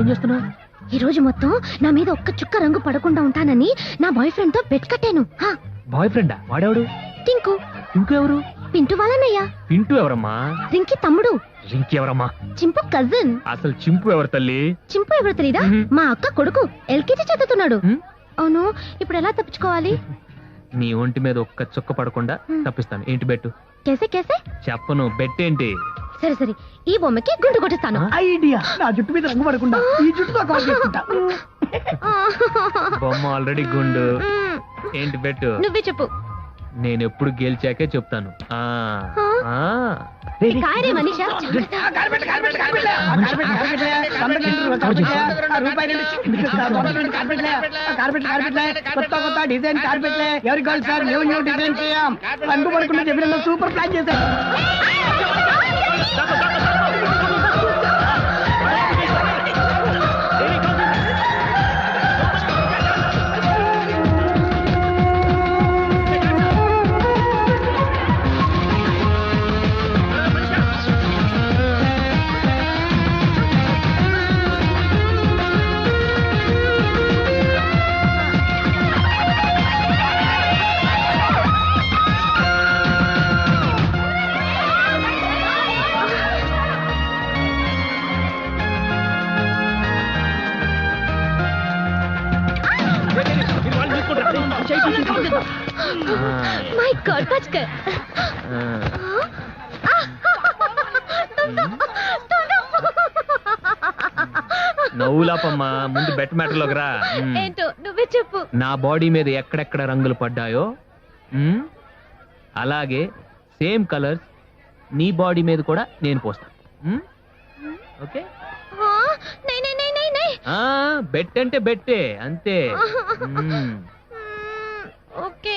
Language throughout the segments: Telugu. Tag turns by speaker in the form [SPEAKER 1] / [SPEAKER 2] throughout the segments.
[SPEAKER 1] ఇక్కడేం చేస్తున్నావు?
[SPEAKER 2] ఈ రోజు మొత్తం నా మీద ఒక్క చుక్క రంగు పడకుండా ఉంటానని నా బాయ్ ఫ్రెండ్తో బెట్ కట్టాను. హా,
[SPEAKER 1] బాయ్ ఫ్రెండా వాడెవడు?
[SPEAKER 2] టింకు.
[SPEAKER 1] ఇంకో ఎవరు?
[SPEAKER 2] పింటు వాళ్ళనయ్యా.
[SPEAKER 1] పింటూ ఎవరమ్మా?
[SPEAKER 2] రింకి తమ్ముడు.
[SPEAKER 1] రింకి ఎవరమ్మా?
[SPEAKER 2] చింపు కజిన్
[SPEAKER 1] అసలు చింపు ఎవరు తల్లి?
[SPEAKER 2] చింపు ఎవరు తెలీదా?
[SPEAKER 1] మ్మ్.
[SPEAKER 2] మా అక్క కొడుకు ఎల్కేజీ చదువుతున్నాడు. అవును ఇప్పుడు ఎలా తప్పించుకోవాలి?
[SPEAKER 1] నీ ఒంటి మీద ఒక్క చుక్క పడకుండా
[SPEAKER 2] హ్మ్.
[SPEAKER 1] తప్పిస్తాను. ఏంటి బెట్టు?
[SPEAKER 2] కేసే కేసే?
[SPEAKER 1] చెప్పను బెట్ ఏంటి
[SPEAKER 2] సరే సరే ఈ బొమ్మకి గుండు కొట్టిస్తాను
[SPEAKER 3] ఐడియా నా జుట్టు మీద రంగు పడకుండా ఈ జుట్టుతో కవర్ చేసుకుంటా
[SPEAKER 1] బొమ్మ ఆల్రెడీ గుండు ఏంటి బెట్టు
[SPEAKER 2] నువ్వే చెప్పు
[SPEAKER 1] నేను ఎప్పుడు గెలిచాకే చెప్తాను
[SPEAKER 3] కొత్త కొత్త డిజైన్ కార్పెట్లే ఎవరికి కావాలి సార్ సూపర్ ప్లాన్ చేశారు 打扫打。
[SPEAKER 2] మై గాడ్ పచ్కర్
[SPEAKER 1] ఆ. నవ్వులాపమ్మా ముందు బెట్ మ్యాటర్లోకి రా. మ్.
[SPEAKER 2] ఏంటో నువ్వే చెప్పు.
[SPEAKER 1] నా బాడీ మీద ఎక్కడెక్కడ రంగులు పడ్డాయో మ్, అలాగే సేమ్ కలర్స్ నీ బాడీ మీద కూడా నేను పోస్తాను. మ్? ఓకే?
[SPEAKER 2] ఆ, నై నై నై నై నై.
[SPEAKER 1] ఆ బెట్ అంటే బెట్టే అంతే. మ్.
[SPEAKER 2] మ్మ్, ఓకే.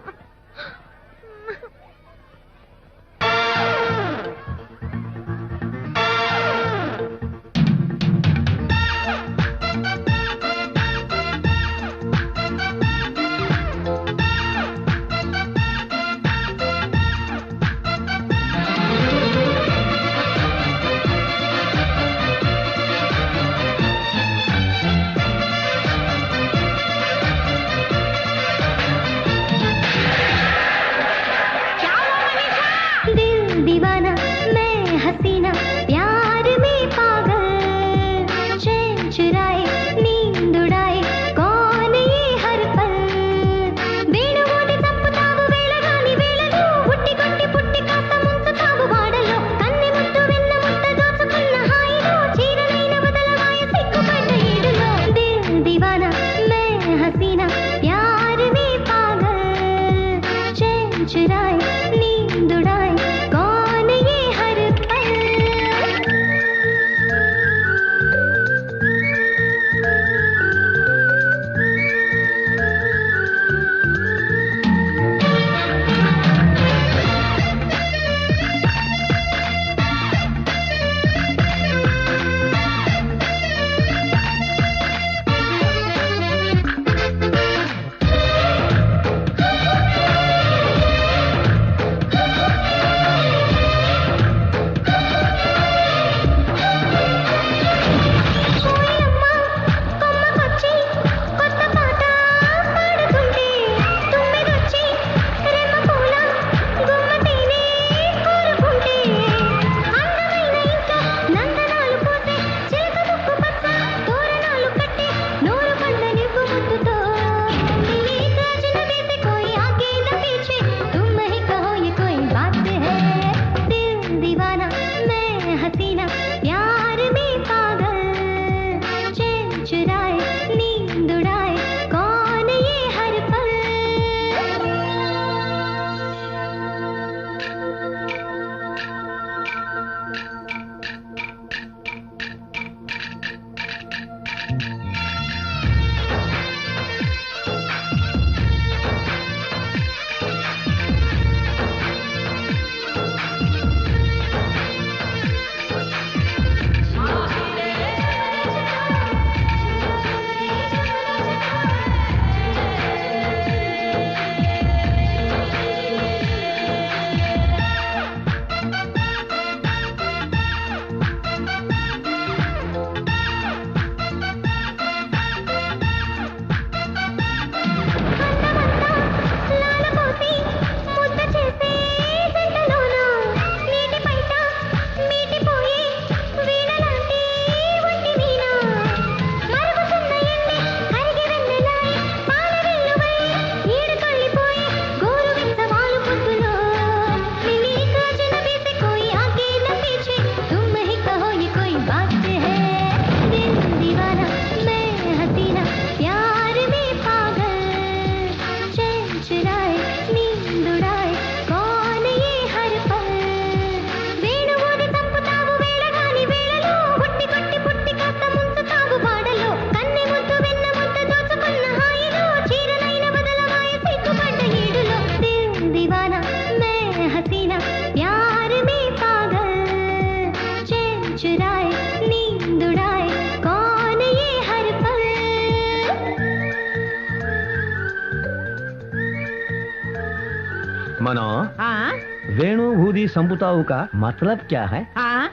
[SPEAKER 4] मनो। हाँ? वेणु भूदी संपुताओं का मतलब
[SPEAKER 5] क्या
[SPEAKER 6] है? हाँ?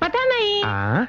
[SPEAKER 6] पता नहीं।
[SPEAKER 5] आ?